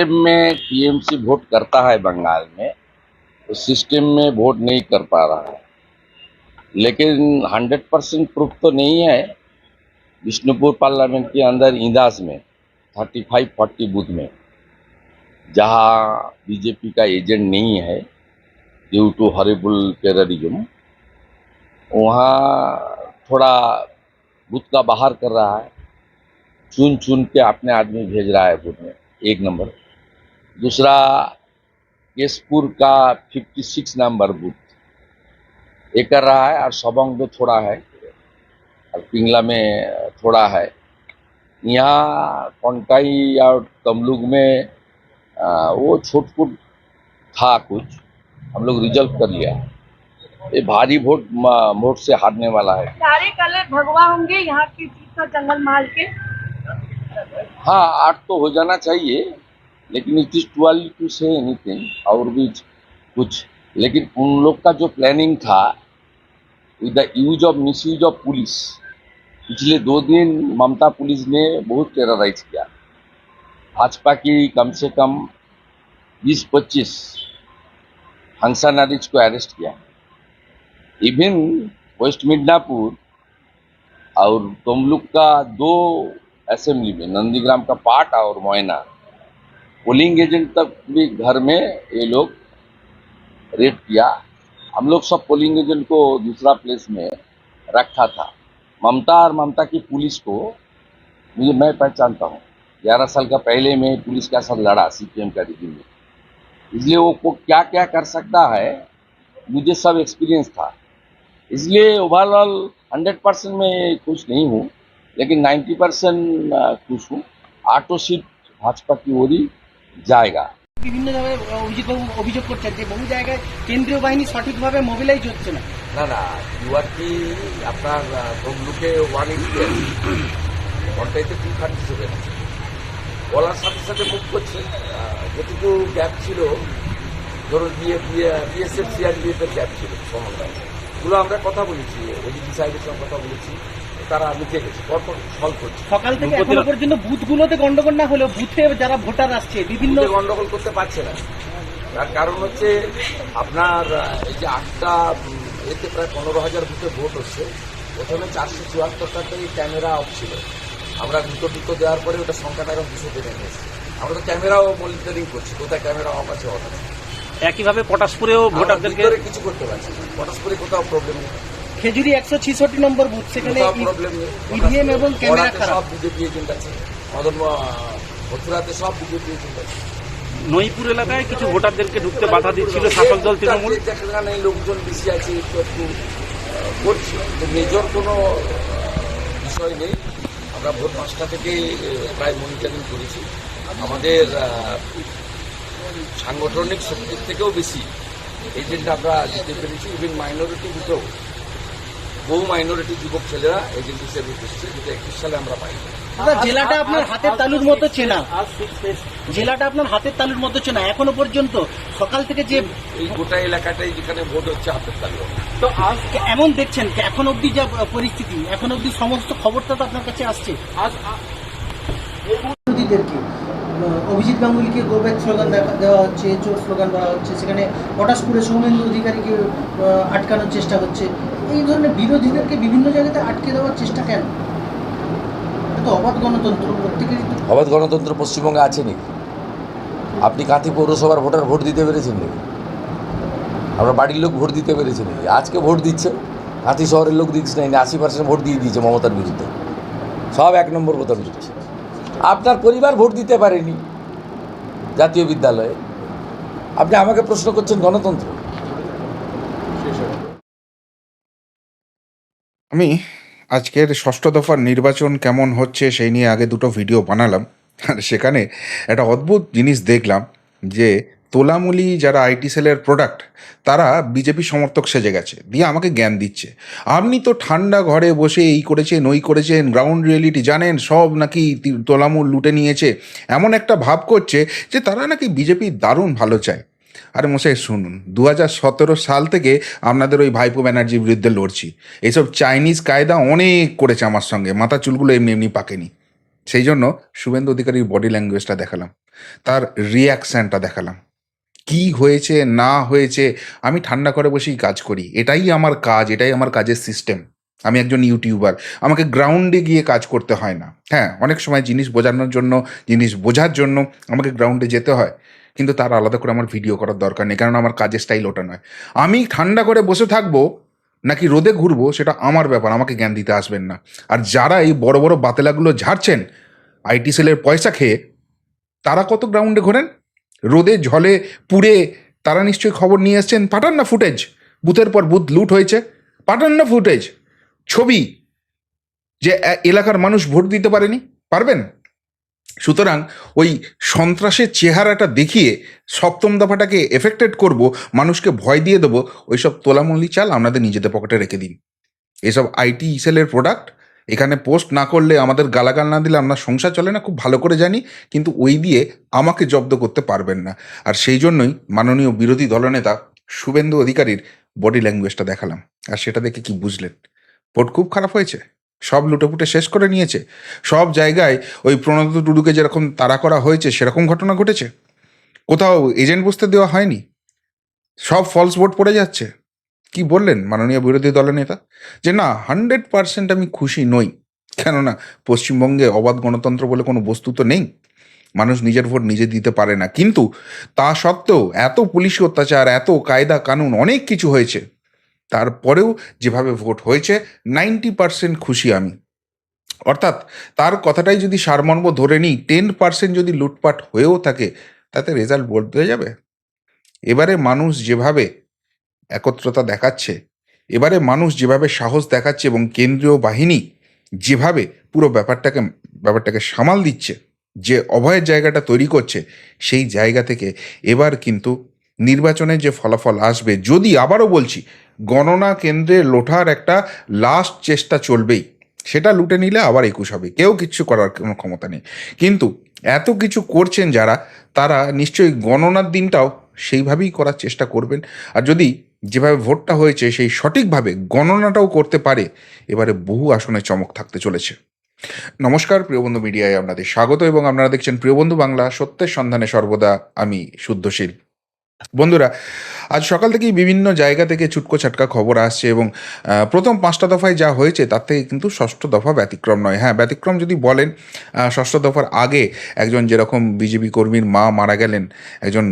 System में TMC vote करता है बंगाल में तो सिस्टम में वोट नहीं कर पा रहा है। लेकिन हंड्रेड परसेंट प्रूफ तो नहीं है। विष्णुपुर पार्लियामेंट के अंदर इंदास में थर्टी फाइव फोर्टी बूथ में, जहाँ बीजेपी का एजेंट नहीं है ड्यू टू हॉरिबल टेररिज्म वहाँ थोड़ा बूथ का बाहर कर रहा है। चुन चुन के अपने आदमी भेज रहा है बूथ में, एक नंबर। दूसरा केसपुर का 56 नंबर बूथ। एक कर रहा है और सबंग में थोड़ा है। और पिंगला में थोड़ा है। यहाँ कोंटाई और तमलुग में आ, वो छोट फूट था कुछ। हम लोग रिजल्व कर लिया। ये भारी वोट वोट से हारने वाला है। सारे कलर भगवा होंगे यहाँ की जीत का जंगल महल के। हाँ आठ तो हो जाना चाहिए। लेकिन it is too to say anything और भी कुछ। लेकिन उन लोग का जो प्लानिंग था with the use of misuse of police पिछले दो दिन ममता पुलिस ने बहुत टेरराइज किया। भाजपा की कम से कम 20-25 हंसा नारिज को अरेस्ट किया। इवन वेस्ट मिदनापुर और तमलुक का दो असेंबली में, नंदीग्राम का पाट और मोयना पोलिंग एजेंट तक भी घर में ये लोग रेप किया। हम लोग सब पोलिंग एजेंट को दूसरा प्लेस में रखा था। ममता और ममता की पुलिस को मुझे, मैं पहचानता हूँ। ग्यारह साल का पहले मैं पुलिस के साथ लड़ा सीपीएम का रिजिम में। इसलिए वो को क्या क्या कर सकता है, मुझे सब एक्सपीरियंस था। इसलिए ओवरऑल हंड्रेड परसेंट मैं खुश नहीं हूँ, लेकिन नाइन्टी परसेंट खुश हूँ। आठों सीट भाजपा की ही জায়গা। বিভিন্ন ধরনের অভিযোগ অভিযোগ করছেন যে বহু জায়গায় কেন্দ্রীয় বাহিনী সঠিকভাবে মোবিলাইজ হচ্ছে না। না না ইউআরটি আপনার তমলুকে ওয়ান ইন্ডিয়ান ঘন্টাইতে টু থার্টি সেভেন বলার সাথে সাথে মুখ করছে যেটুকু গ্যাপ ছিল ধরুন বিএসএফ সিআরবিএফ এর গ্যাপ ছিল সমন্বয়। এগুলো আমরা কথা বলেছি ওডিজি সাহেবের সঙ্গে কথা বলেছি। তারা গেছে পরপর সলভ করছে। সকাল থেকে এখনও পর্যন্ত বুথগুলোতে গন্ডগোল না হলেও বুথে যারা ভোটার আসছে বিভিন্ন গন্ডগোল করতে পারছে না। তার কারণ হচ্ছে আপনার এই যে আটটা এতে প্রায় পনেরো হাজার বুথে ভোট হচ্ছে। প্রথমে চারশো চুয়াত্তরটাতেই ক্যামেরা অফ ছিল। আমরা দুটো দুটো দেওয়ার পরে ওটা সংখ্যাটা এখন দুশো বেড়ে নিয়েছে আমরা তো ক্যামেরাও মনিটরিং করছি কোথায় ক্যামেরা অফ আছে অফ আছে। একইভাবে পটাশপুরেও ভোটারদেরকে কিছু করতে পারছি না। পরস্পরে কোথাও প্রবলেম নেই। খেজুরি একশো ছিষট্টি নম্বর বুথ সেখানে কোথাও প্রবলেম নেই ইভিএম এবং ক্যামেরা খারাপ সব বিজেপি এজেন্ট আছে। মদন মথুরাতে সব বিজেপি এজেন্ট আছে। নইপুর এলাকায় কিছু ভোটারদেরকে ঢুকতে বাধা দিচ্ছিল শাসক দল তৃণমূল। যেখানে লোকজন বেশি আছে একটু একটু করছে। তো মেজর কোনো বিষয় নেই। আমরা ভোর পাঁচটা থেকে প্রায় মনিটরিং করেছি। আমাদের সাংগঠনিক শক্তির থেকেও বেশি। এজেন্ট আমরা দিতে পেরেছি। ইভেন মাইনরিটি দিতেও বহু মাইনরিটি যুবক ছেলেরা এজেন্ট হিসেবে এসেছে যেটা একুশ সালে আমরা পাই। দাদা, জেলাটা আপনার হাতের তালুর মতো চেনা। জেলাটা আপনার হাতের তালুর মতো চেনা এখনও পর্যন্ত। সকাল থেকে যে এই গোটা এলাকাটাই যেখানে ভোট হচ্ছে হাতের তালিকা তো আজ এমন দেখছেন এখন অবধি যা পরিস্থিতি এখন অবধি সমস্ত খবরটা তো আপনার কাছে আসছে। বিরোধীদেরকে অভিজিৎ গাঙ্গুলিকে গো ব্যাক স্লোগান দেওয়া হচ্ছে চোর স্লোগান দেওয়া হচ্ছে সেখানে পটাশপুরে সৌমেন্দ্র অধিকারীকে আটকানোর চেষ্টা হচ্ছে। এই ধরনের বিরোধীদেরকে বিভিন্ন জায়গাতে আটকে দেওয়ার চেষ্টা কেন? অবাধ গণতন্ত্র অবাধ গণতন্ত্র পশ্চিমবঙ্গে আছে নাকি? আপনি কাঁথি পৌরসভার ভোটার ভোট দিতে পেরেছেন নাকি? আমরা বাড়ির লোক ভোট দিতে পেরেছি নাকি? আজকে ভোট দিচ্ছে, কাঁথি শহরের লোক দিচ্ছে না, আশি পার্সেন্ট ভোট দিয়ে দিয়েছে মমতার বিরুদ্ধে। সব এক নম্বর ভোটার দিচ্ছে আপনার পরিবার ভোট দিতে পারেনি জাতীয় বিদ্যালয়ে। আপনি আমাকে প্রশ্ন করছেন গণতন্ত্র। আমি আজকের ষষ্ঠ দফার নির্বাচন কেমন হচ্ছে সেই নিয়ে আগে দুটো ভিডিও বানালাম। আর সেখানে একটা অদ্ভুত জিনিস দেখলাম যে তোলামুলি যারা আইটি সেলের প্রোডাক্ট তারা বিজেপি সমর্থক সেজে গেছে, দিয়ে আমাকে জ্ঞান দিচ্ছে। আপনি তো ঠান্ডা ঘরে বসে এই করেছেন, ওই করেছেন গ্রাউন্ড রিয়েলিটি জানেন, সব নাকি তোলামুল লুটে নিয়েছে। এমন একটা ভাব করছে যে তারা নাকি বিজেপি দারুণ ভালো চায়। আরে মশাই, শুনুন দু হাজার সতেরো সাল থেকে আপনাদের ওই ভাইপো ব্যানার্জির বিরুদ্ধে লড়ছি। এইসব চাইনিজ কায়দা অনেক করেছে আমার সঙ্গে, মাথা চুলগুলো এমনি এমনি পাকেনি। সেই জন্য শুভেন্দু অধিকারীর বডি ল্যাঙ্গুয়েজটা দেখালাম, তার রিয়াকশানটা দেখালাম। কি হয়েছে, না হয়েছে, আমি ঠান্ডা করে বসেই কাজ করি। এটাই আমার কাজ, এটাই আমার কাজের সিস্টেম আমি একজন ইউটিউবার আমাকে গ্রাউন্ডে গিয়ে কাজ করতে হয় না। হ্যাঁ অনেক সময় জিনিস বোঝানোর জন্য, জিনিস বোঝার জন্য আমাকে গ্রাউন্ডে যেতে হয়। কিন্তু তার আলাদা করে আমার ভিডিও করার দরকার নেই, কারণ আমার কাজের স্টাইল ওটা নয়। আমি ঠান্ডা করে বসে থাকব, নাকি রোদে ঘুরবো, সেটা আমার ব্যাপার, আমাকে জ্ঞান দিতে আসবেন না। আর যারা এই বড় বড় বাতেলাগুলো ঝাড়ছেন আইটি সেলের পয়সা খেয়ে, তারা কত গ্রাউন্ডে ঘোরেন? রোদে, ঝলে, পুড়ে, তারা নিশ্চয়ই খবর নিয়ে এসছেন, পাঠান না ফুটেজ বুথের পর বুথ লুট হয়েছে, পাঠান না ফুটেজ ছবি যে এলাকার মানুষ ভোট দিতে পারেনি, পারবেন? সুতরাং ওই সন্ত্রাসের চেহারাটা দেখিয়ে সপ্তম দফাটাকে এফেক্টেড করব, মানুষকে ভয় দিয়ে দেবো, ওইসব তোলামল্লি চাল আপনাদের নিজেদের পকেটে রেখে দিন। এসব আইটি ইসেলের প্রোডাক্ট এখানে পোস্ট না করলে আমাদের গালাগাল না দিলে আপনার সংসার চলে না, খুব ভালো করে জানি, কিন্তু ওই দিয়ে আমাকে জব্দ করতে পারবেন না। আর সেই জন্যই মাননীয় বিরোধী দলনেতা শুভেন্দু অধিকারীর বডি ল্যাঙ্গুয়েজটা দেখালাম। আর সেটা দেখে কি বুঝলেন? ভোট খুব খারাপ হয়েছে। সব লুটেপুটে শেষ করে নিয়েছে। সব জায়গায় ওই প্রণত টুডুকে যেরকম তাড়া করা হয়েছে, সেরকম ঘটনা ঘটেছে। কোথাও এজেন্ট বসতে দেওয়া হয়নি। সব ফলস ভোট পড়ে যাচ্ছে। কি বললেন মাননীয় বিরোধী দলের নেতা? যে না হান্ড্রেড পার্সেন্ট আমি খুশি নই। কেননা, পশ্চিমবঙ্গে অবাধ গণতন্ত্র বলে কোনো বস্তু তো নেই। মানুষ নিজের ভোট নিজে দিতে পারে না। কিন্তু তা সত্ত্বেও এত পুলিশি অত্যাচার, এত কায়দা কানুন অনেক কিছু হয়েছে। তারপরেও যেভাবে ভোট হয়েছে নাইনটি পার্সেন্ট খুশি আমি। অর্থাৎ তার কথাটাই যদি সারমর্ম ধরে নিই টেন পার্সেন্ট যদি লুটপাট হয়েও থাকে, তাতে রেজাল্ট বদলে যাবে। এবারে মানুষ যেভাবে একত্রতা দেখাচ্ছে, এবারে মানুষ যেভাবে সাহস দেখাচ্ছে এবং কেন্দ্রীয় বাহিনী যেভাবে পুরো ব্যাপারটাকে ব্যাপারটাকে সামাল দিচ্ছে, যে অভয়ের জায়গাটা তৈরি করছে, সেই জায়গা থেকে এবার কিন্তু নির্বাচনে যে ফলাফল আসবে, যদি আবারও বলছি গণনা কেন্দ্রে লোঠার একটা লাস্ট চেষ্টা চলবেই। সেটা লুটে নিলে আবার একুশ হবে। কেউ কিচ্ছু করার কোনো ক্ষমতা নেই। কিন্তু এত কিছু করছেন যারা, তারা নিশ্চয়ই গণনার দিনটাও সেইভাবেই করার চেষ্টা করবেন। আর যদি যেভাবে ভোটটা হয়েছে, সেই সঠিকভাবে গণনাটাও করতে পারে, এবারে বহু আসনে চমক থাকতে চলেছে। নমস্কার প্রিয়বন্ধু মিডিয়ায় আপনাদের স্বাগত এবং আপনারা দেখছেন প্রিয়বন্ধু বাংলা, সত্যের সন্ধানে সর্বদা আমি শুদ্ধশীল। বন্ধুরা, আজ সকাল থেকেই বিভিন্ন জায়গা থেকে ছুটকো ছাটকা খবর আসছে এবং প্রথম পাঁচটা দফায় যা হয়েছে তার থেকে কিন্তু ষষ্ঠ দফা ব্যতিক্রম নয়। হ্যাঁ ব্যতিক্রম যদি বলেন ষষ্ঠ দফার আগে একজন যেরকম বিজেপি কর্মীর মা মারা গেলেন, একজন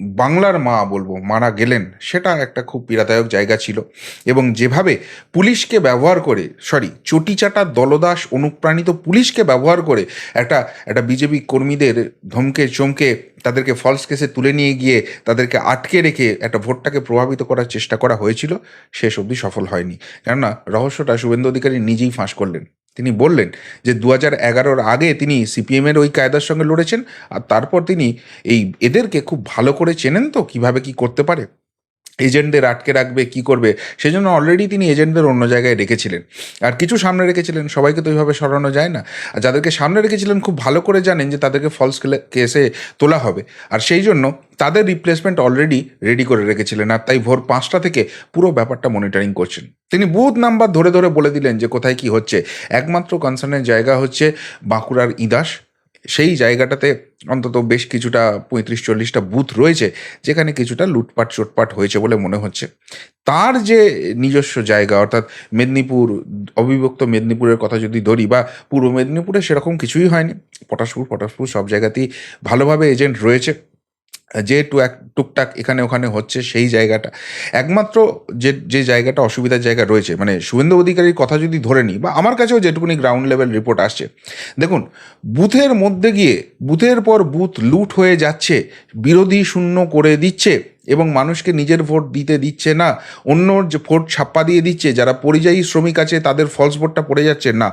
বাংলার মা বলব, মারা গেলেন, সেটা একটা খুব পীড়াদায়ক জায়গা ছিল। এবং যেভাবে পুলিশকে ব্যবহার করে সরি চটিচাটা দলদাস অনুপ্রাণিত পুলিশকে ব্যবহার করে একটা একটা বিজেপি কর্মীদের ধমকে চমকে তাদেরকে ফলস কেসে তুলে নিয়ে গিয়ে তাদেরকে আটকে রেখে একটা ভোটটাকে প্রভাবিত করার চেষ্টা করা হয়েছিল, শেষ অবধি সফল হয়নি। কেননা, রহস্যটা শুভেন্দু অধিকারী নিজেই ফাঁস করলেন। তিনি বললেন যে দু হাজার এগারোর আগে তিনি সিপিএমের ওই কায়দার সঙ্গে লড়েছেন আর তারপর তিনি এই এদেরকে খুব ভালো করে চেনেন তো কীভাবে কি করতে পারে। এজেন্টদের আটকে রাখবে, কি করবে, সেজন্য অলরেডি তিনি এজেন্টদের অন্য জায়গায় রেখেছিলেন। আর কিছু সামনে রেখেছিলেন, সবাইকে তো ওইভাবে সরানো যায় না। আর যাদেরকে সামনে রেখেছিলেন খুব ভালো করে জানেন যে তাদেরকে ফলস কেসে তোলা হবে। আর সেই জন্য তাদের রিপ্লেসমেন্ট অলরেডি রেডি করে রেখেছিলেন। আর তাই ভোর পাঁচটা থেকে পুরো ব্যাপারটা মনিটরিং করছেন। তিনি বুথ নাম্বার ধরে ধরে বলে দিলেন যে কোথায় কি হচ্ছে। একমাত্র কনসার্নের জায়গা হচ্ছে বাঁকুড়ার ইদাস। সেই জায়গাটাতে অন্তত বেশ কিছুটা পঁয়ত্রিশ চল্লিশটা বুথ রয়েছে, যেখানে কিছুটা লুটপাট চোটপাট হয়েছে বলে মনে হচ্ছে। তার যে নিজস্ব জায়গা, অর্থাৎ মেদিনীপুর, অবিভক্ত মেদিনীপুরের কথা যদি ধরি বা পূর্ব মেদিনীপুরে সেরকম কিছুই হয়নি। পটাশপুর পটাশপুর সব জায়গাতেই ভালোভাবে এজেন্ট রয়েছে। যে টুকটাক এখানে ওখানে হচ্ছে সেই জায়গাটা। একমাত্র যে যে জায়গাটা অসুবিধার জায়গা রয়েছে মানে শুভেন্দু অধিকারীর কথা যদি ধরে নিই, বা আমার কাছেও যেটুকুনি গ্রাউন্ড লেভেল রিপোর্ট আসছে। দেখুন, বুথের মধ্যে গিয়ে, বুথের পর বুথ লুট হয়ে যাচ্ছে, বিরোধী শূন্য করে দিচ্ছে এবং মানুষকে নিজের ভোট দিতে দিচ্ছে না অন্য যে ভোট ছাপ্পা দিয়ে দিচ্ছে, যারা পরিযায়ী শ্রমিক আছে তাদের ফলস ভোটটা পড়ে যাচ্ছে না।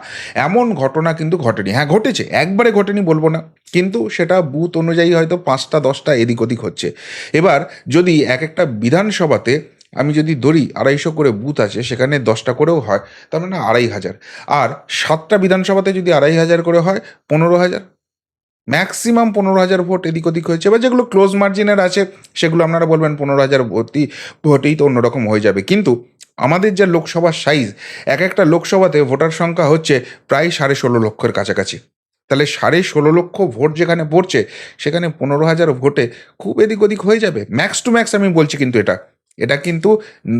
এমন ঘটনা কিন্তু ঘটেনি। হ্যাঁ ঘটেছে, একবারে ঘটেনি বলব না, কিন্তু সেটা বুথ অনুযায়ী হয়তো পাঁচটা, দশটা এদিক ওদিক হচ্ছে। এবার যদি এক একটা বিধানসভাতে আমি যদি ধরি, আড়াইশো করে বুথ আছে, সেখানে দশটা করেও হয়, তার মানে আড়াই হাজার। আর সাতটা বিধানসভাতে যদি আড়াই হাজার করে হয়, পনেরো হাজার। ম্যাক্সিমাম পনেরো হাজার ভোট এদিক ওদিক হয়েছে এবার যেগুলো ক্লোজ মার্জিনের আছে, সেগুলো আপনারা বলবেন পনেরো হাজার ভোটই, ভোটেই তো অন্যরকম হয়ে যাবে। কিন্তু আমাদের যা লোকসভার সাইজ এক একটা লোকসভাতে ভোটার সংখ্যা হচ্ছে প্রায় সাড়ে ষোলো লক্ষের কাছাকাছি। তাহলে সাড়ে ষোলো লক্ষ ভোট যেখানে পড়ছে, সেখানে পনেরো হাজার ভোটে খুব এদিক ওদিক হয়ে যাবে। ম্যাক্স টু ম্যাক্স আমি বলছি কিন্তু এটা। এটা কিন্তু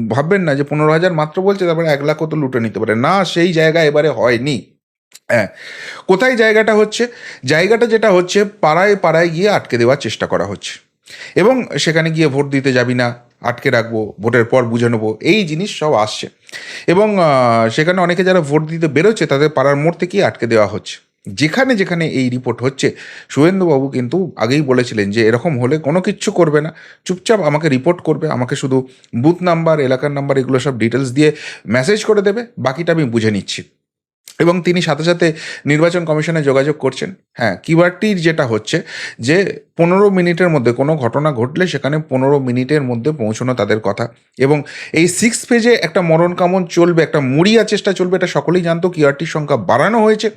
ভাববেন না যে পনেরো হাজার মাত্র বলছে, তারপরে এক লাখও তো লুটে নিতে পারে। না, সেই জায়গা এবারে হয়নি। হ্যাঁ। কোথায় জায়গাটা হচ্ছে? জায়গাটা যেটা হচ্ছে, পাড়ায় পাড়ায় গিয়ে আটকে দেওয়ার চেষ্টা করা হচ্ছে। এবং সেখানে গিয়ে ভোট দিতে যাবি না, আটকে রাখব, ভোটের পর বুঝে নেব, এই জিনিস সব আসছে। এবং সেখানে অনেকে যারা ভোট দিতে বেরোচ্ছে, তাদের পাড়ার মোড় থেকেই আটকে দেওয়া হচ্ছে। যেখানে যেখানে এই রিপোর্ট হচ্ছে শুভেন্দুবাবু কিন্তু আগেই বলেছিলেন যে, এরকম হলে কোনো কিচ্ছু করবে না। চুপচাপ আমাকে রিপোর্ট করবে, আমাকে শুধু বুথ নাম্বার এলাকার নাম্বার এগুলো সব ডিটেলস দিয়ে মেসেজ করে দেবে, বাকিটা আমি বুঝে নিচ্ছি। এবং তিনি সাথে সাথে নির্বাচন কমিশনে যোগাযোগ করছেন। হ্যাঁ কিওয়ার্ডটির যেটা হচ্ছে যে পনেরো মিনিটের মধ্যে কোনো ঘটনা ঘটলে সেখানে পনেরো মিনিটের মধ্যে পৌঁছানো তাদের কথা। এবং এই সিক্স পেজে একটা মরণ কামন চলবে, একটা মুড়িয়া চেষ্টা চলবে, এটা সকলেই জানতো কিওয়ার্ডটির সংখ্যা বাড়ানো হয়েছে।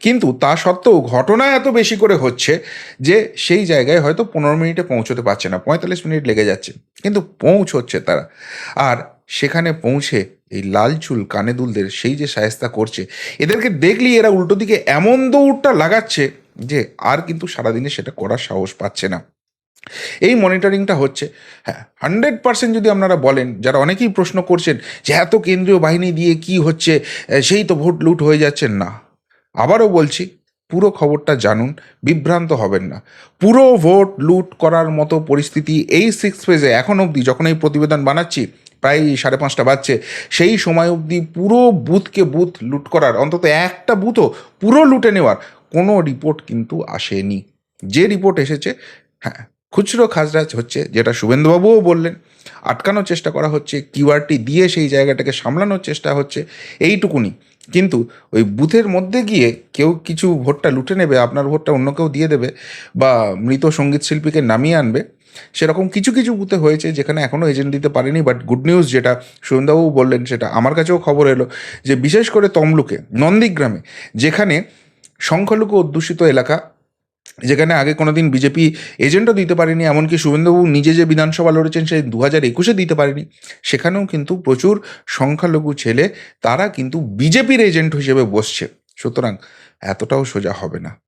কিন্তু তা সত্ত্বেও ঘটনা এত বেশি করে হচ্ছে যে সেই জায়গায় হয়তো পনেরো মিনিটে পৌঁছতে পারছে না, পঁয়তাল্লিশ মিনিট লেগে যাচ্ছে। কিন্তু পৌঁছচ্ছে তারা। আর সেখানে পৌঁছে এই লাল চুল কানে দুলদের সেই যে সায়স্তা করছে, এদেরকে দেখলেই এরা উল্টো দিকে এমন দৌড়টা লাগাচ্ছে যে আর কিন্তু সারাদিনে সেটা করার সাহস পাচ্ছে না। এই মনিটরিংটা হচ্ছে হ্যাঁ হান্ড্রেড পার্সেন্ট যদি আপনারা বলেন, যারা অনেকেই প্রশ্ন করছেন যে এত কেন্দ্রীয় বাহিনী দিয়ে কি হচ্ছে সেই তো ভোট লুট হয়ে যাচ্ছে, না। আবারও বলছি, পুরো খবরটা জানুন, বিভ্রান্ত হবেন না। পুরো ভোট লুট করার মতো পরিস্থিতি এই সিক্স ফেজে এখন অবধি যখন এই প্রতিবেদন বানাচ্ছি প্রায় সাড়ে পাঁচটা বাজছে, সেই সময় অবধি পুরো বুথকে বুথ লুট করার, অন্তত একটা বুথও পুরো লুটে নেওয়ার কোনো রিপোর্ট কিন্তু আসেনি। যে রিপোর্ট এসেছে হ্যাঁ খুচরো খাজরাজ হচ্ছে, যেটা শুভেন্দুবাবুও বললেন, আটকানোর চেষ্টা করা হচ্ছে কিউআরটি দিয়ে সেই জায়গাটাকে সামলানোর চেষ্টা হচ্ছে, এইটুকুনি। কিন্তু ওই বুথের মধ্যে গিয়ে কেউ কিছু ভোটটা লুটে নেবে, আপনার ভোটটা অন্য কেউ দিয়ে দেবে বা মৃত সংগীত শিল্পীকে নামিয়ে আনবে, সেরকম কিছু কিছু বুথে হয়েছে যেখানে এখনও এজেন্ট দিতে পারেনি বাট গুড নিউজ যেটা সুরেন্দ্রবাবু বললেন সেটা আমার কাছেও খবর এলো যে বিশেষ করে তমলুকে, নন্দীগ্রামে, যেখানে সংখ্যালঘু অধ্যুষিত এলাকা যেখানে আগে কোনোদিন বিজেপি এজেন্টও দিতে পারেনি, এমনকি শুভেন্দুবাবু নিজে যে বিধানসভা লড়েছেন সেই দু হাজার একুশে দিতে পারেনি। সেখানেও কিন্তু প্রচুর সংখ্যালঘু ছেলে, তারা কিন্তু বিজেপির এজেন্ট হিসেবে বসছে। সুতরাং এতটাও সোজা হবে না।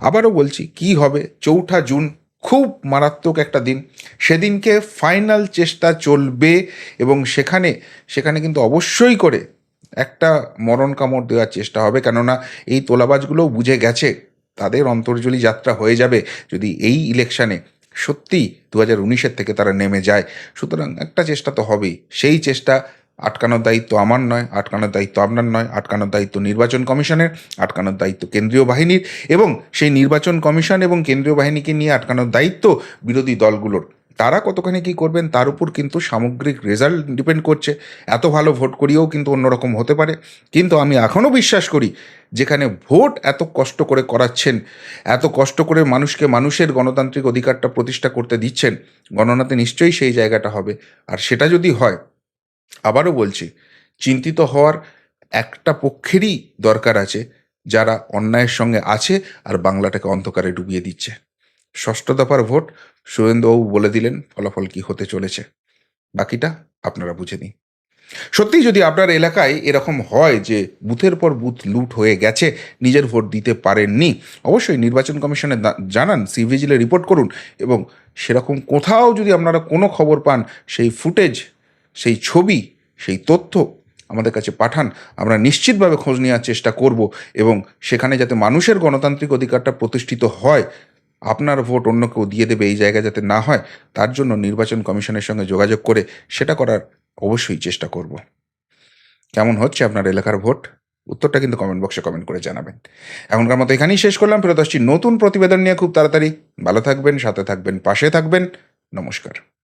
আবারও বলছি, কি হবে? চৌঠা জুন খুব মারাত্মক একটা দিন। সেদিনকে ফাইনাল চেষ্টা চলবে এবং সেখানে সেখানে কিন্তু অবশ্যই করে একটা মরণ কামড় দেওয়ার চেষ্টা হবে। কেননা এই তোলাবাজগুলোও বুঝে গেছে তাদের অন্তর্জলি যাত্রা হয়ে যাবে যদি এই ইলেকশানে সত্যি দু হাজার উনিশের থেকে তারা নেমে যায়। সুতরাং একটা চেষ্টা তো হবেই। সেই চেষ্টা আটকানোর দায়িত্ব আমার নয়, আটকানোর দায়িত্ব আপনার নয়, আটকানোর দায়িত্ব নির্বাচন কমিশনের, আটকানোর দায়িত্ব কেন্দ্রীয় বাহিনীর এবং সেই নির্বাচন কমিশন এবং কেন্দ্রীয় বাহিনীকে নিয়ে আটকানোর দায়িত্ব বিরোধী দলগুলোর। তারা কতখানি কী করবেন, তার উপর কিন্তু সামগ্রিক রেজাল্ট ডিপেন্ড করছে। এত ভালো ভোট করিয়েও কিন্তু অন্যরকম হতে পারে। কিন্তু আমি এখনও বিশ্বাস করি, যেখানে ভোট এত কষ্ট করে করাচ্ছেন, এত কষ্ট করে মানুষকে মানুষের গণতান্ত্রিক অধিকারটা প্রতিষ্ঠা করতে দিচ্ছেন, গণনাতে নিশ্চয়ই সেই জায়গাটা হবে। আর সেটা যদি হয়, আবারও বলছি, চিন্তিত হওয়ার একটা পক্ষেরই দরকার আছে, যারা অন্যায়ের সঙ্গে আছে আর বাংলাটাকে অন্ধকারে ডুবিয়ে দিচ্ছে। ষষ্ঠ দফার ভোট সুরেন্দ্রবাবু বলে দিলেন ফলাফল কি হতে চলেছে। বাকিটা আপনারা বুঝে নিন। সত্যি যদি আপনার এলাকায় এরকম হয় যে বুথের পর বুথ লুট হয়ে গেছে, নিজের ভোট দিতে পারেননি, অবশ্যই নির্বাচন কমিশনে জানান সিভিজিলে রিপোর্ট করুন এবং সেরকম কোথাও যদি আপনারা কোনো খবর পান, সেই ফুটেজ, সেই ছবি, সেই তথ্য আমাদের কাছে পাঠান, আমরা নিশ্চিতভাবে খোঁজ নেওয়ার চেষ্টা করব এবং সেখানে যাতে মানুষের গণতান্ত্রিক অধিকারটা প্রতিষ্ঠিত হয় আপনার ভোট অন্য কেউ দিয়ে দেবে এই জায়গা যাতে না হয়, তার জন্য নির্বাচন কমিশনের সঙ্গে যোগাযোগ করে সেটা করার অবশ্যই চেষ্টা করব। কেমন হচ্ছে আপনার এলাকার ভোট? উত্তরটা কিন্তু কমেন্ট বক্সে কমেন্ট করে জানাবেন। এখনকার মতো এখানেই শেষ করলাম। ফেরত আসছি নতুন প্রতিবেদন নিয়ে খুব তাড়াতাড়ি। ভালো থাকবেন, সাথে থাকবেন, পাশে থাকবেন। নমস্কার।